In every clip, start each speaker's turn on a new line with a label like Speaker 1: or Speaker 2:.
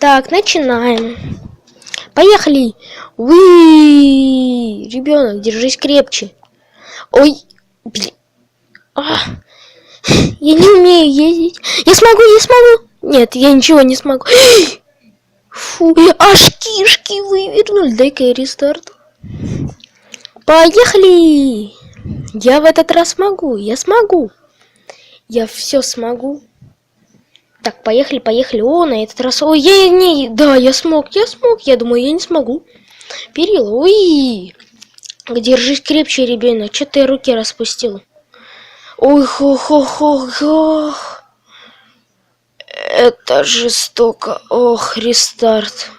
Speaker 1: Так, начинаем. Поехали. Уи! Ребенок, держись крепче. Ой, блин. А, я не умею ездить. Я смогу, я смогу. Нет, я ничего не смогу. Фу, аж кишки вывернули. Дай-ка рестарт. Поехали. Я в этот раз смогу, я смогу. Я все смогу. Так, поехали, поехали. О, на этот раз. Ой, я не. Да, я смог, я смог. Я думаю, я не смогу. Перил, ой. Держись крепче, ребенок. Че ты руки распустил? Ой, хо-хо-хо-хо. Это жестоко. Ох, рестарт.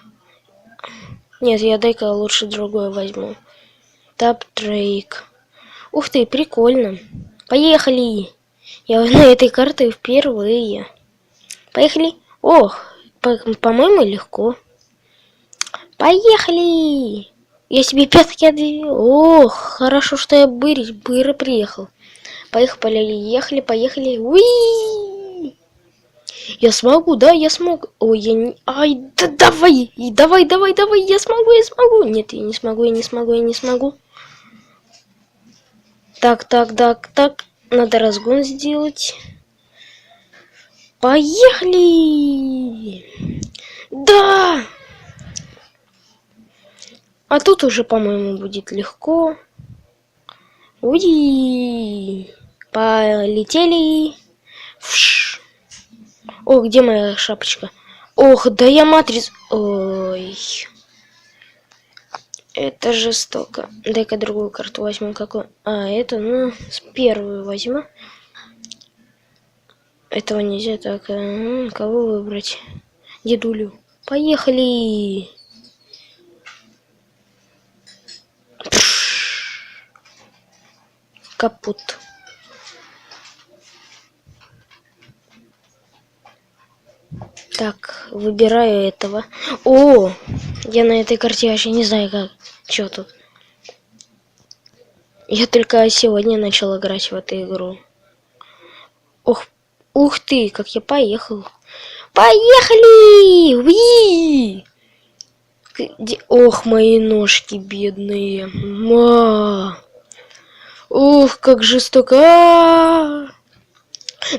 Speaker 1: Нет, я дай-ка лучше другое возьму. Тап Дрейк. Ух ты, прикольно. Поехали. Я на этой карте впервые. Поехали. Ох, по-моему, легко. Поехали. Я себе пятки отвел. Ох, хорошо, что я бырить, быро приехал. Поехали, ехали, поехали. Уи! Я смогу, да, я смогу. Ой, я не... Ай, да давай, давай, давай, давай, я смогу, я смогу. Нет, я не смогу, я не смогу, я не смогу. Так, так, так, так. Надо разгон сделать. Поехали! Да! А тут уже, по-моему, будет легко. Уи! Полетели. Фш. О, где моя шапочка? Ох, да я матриц... Ой. Это жестоко. Дай-ка другую карту возьму. Какую? А, это, ну, первую возьму. Этого нельзя. Так, а, кого выбрать? Дедулю. Поехали! Капут. Так, выбираю этого. О, я на этой карте вообще не знаю как. Что тут? Я только сегодня начал играть в эту игру. Ух ты, как я поехал. Поехали! Уи! Ох, мои ножки бедные. Ма! Ух, как жестоко. А -а -а!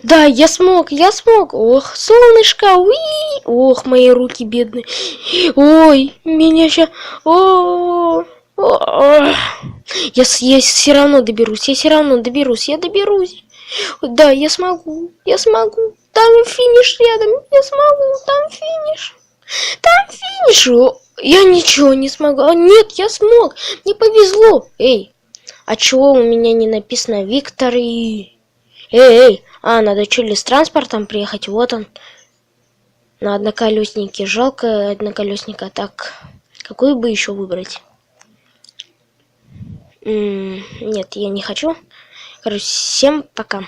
Speaker 1: Да, я смог, я смог. Ох, солнышко, уи! Ох, мои руки бедные. Ой, меня сейчас... О, -о, Я, я все равно доберусь, я все равно доберусь, я доберусь. Да, я смогу, я смогу. Там финиш рядом, я смогу, там финиш. Там финиш. Я ничего не смогу. А, нет, я смог. Мне повезло. Эй, а чего у меня не написано Виктор и... Эй, эй, а, надо что ли с транспортом приехать? Вот он. На одноколеснике. Жалко одноколесника. Так, какую бы еще выбрать? М -м нет, я не хочу. Короче, всем пока.